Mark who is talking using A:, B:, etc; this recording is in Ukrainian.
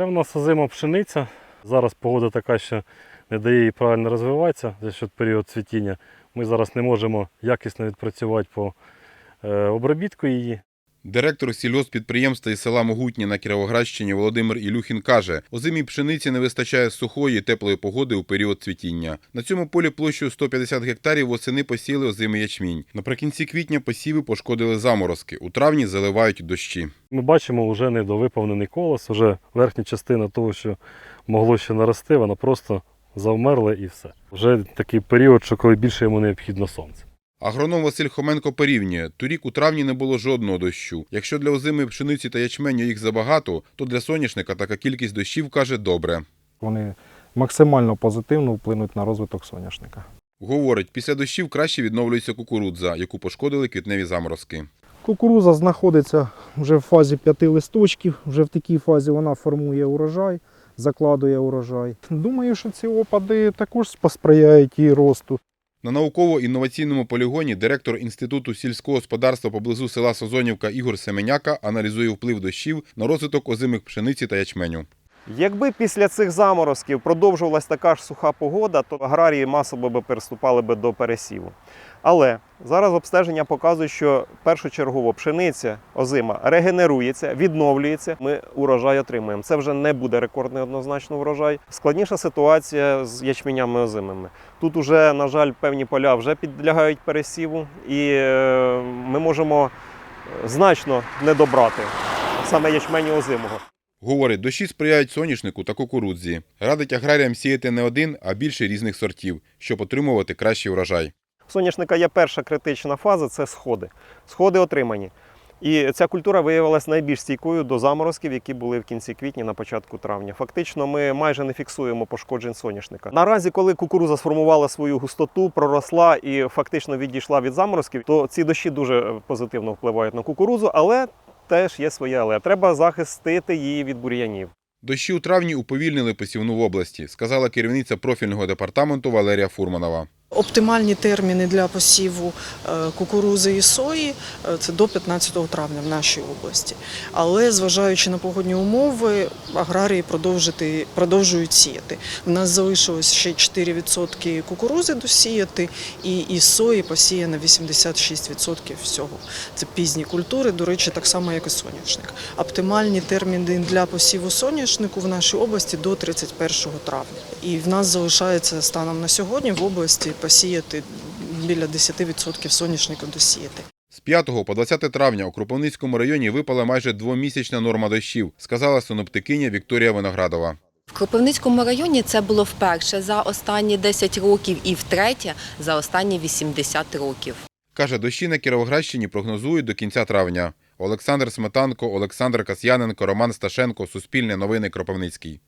A: Це в нас озима пшениця. Зараз погода така, що не дає їй правильно розвиватися за счет період цвітіння. Ми зараз не можемо якісно відпрацювати по е, обробітку її.
B: Директор сільгоспідприємства із села Могутні на Кіровоградщині Володимир Ілюхін каже, озимій пшениці не вистачає сухої і теплої погоди у період цвітіння. На цьому полі площею 150 гектарів восени посіяли озимий ячмінь. Наприкінці квітня посіви пошкодили заморозки. У травні заливають дощі.
A: Ми бачимо вже недовиповнений колос, вже верхня частина того, що могло ще нарости, вона просто завмерла і все. Вже такий період, що коли більше йому необхідно сонце.
B: Агроном Василь Хоменко порівнює, торік у травні не було жодного дощу. Якщо для озимої пшениці та ячменю їх забагато, то для соняшника така кількість дощів каже добре.
C: Вони максимально позитивно вплинуть на розвиток соняшника.
B: Говорить, після дощів краще відновлюється кукурудза, яку пошкодили квітневі заморозки.
C: Кукуруза знаходиться вже в фазі п'яти листочків, вже в такій фазі вона формує урожай, закладує урожай. Думаю, що ці опади також посприяють її росту.
B: На науково-інноваційному полігоні директор Інституту сільського господарства поблизу села Созонівка Ігор Семеняка аналізує вплив дощів на розвиток озимих пшениці та ячменю.
D: Якби після цих заморозків продовжувалась така ж суха погода, то аграрії масово би переступали би до пересіву. Але зараз обстеження показують, що першочергово пшениця озима регенерується, відновлюється. Ми урожай отримуємо. Це вже не буде рекордний однозначно урожай. Складніша ситуація з ячменями озимими. Тут уже, на жаль, певні поля вже підлягають пересіву, і е, ми можемо значно не добрати саме ячменю озимого.
B: Говорить, дощі сприяють соняшнику та кукурудзі. Радить аграріям сіяти не один, а більше різних сортів, щоб отримувати кращий урожай.
D: У соняшника є перша критична фаза це сходи. Сходи отримані. І ця культура виявилася найбільш стійкою до заморозків, які були в кінці квітня, на початку травня. Фактично, ми майже не фіксуємо пошкоджень соняшника. Наразі, коли кукуруза сформувала свою густоту, проросла і фактично відійшла від заморозків, то ці дощі дуже позитивно впливають на кукурузу, але теж є своє але. Треба захистити її від бур'янів.
B: Дощі у травні уповільнили посівну в області, сказала керівниця профільного департаменту Валерія Фурманова.
E: Оптимальні терміни для посіву е, кукурузи і сої е, це до 15 травня в нашій області. Але зважаючи на погодні умови, аграрії продовжити, продовжують сіяти. У нас залишилось ще 4% кукурузи досіяти, і із сої посіяно 86% всього. Це пізні культури, до речі, так само, як і соняшник. Оптимальні терміни для посіву соняшнику в нашій області до 31 травня. І в нас залишається станом на сьогодні в області посіяти біля 10% соняшника досіяти.
B: З 5 по 20 травня у Кропивницькому районі випала майже двомісячна норма дощів, сказала синоптикиня Вікторія Виноградова.
F: В Кропивницькому районі це було вперше за останні 10 років і втретє за останні 80 років.
B: Каже, дощі на Кіровоградщині прогнозують до кінця травня. Олександр Сметанко, Олександр Касьяненко, Роман Сташенко, Суспільне новини Кропивницький.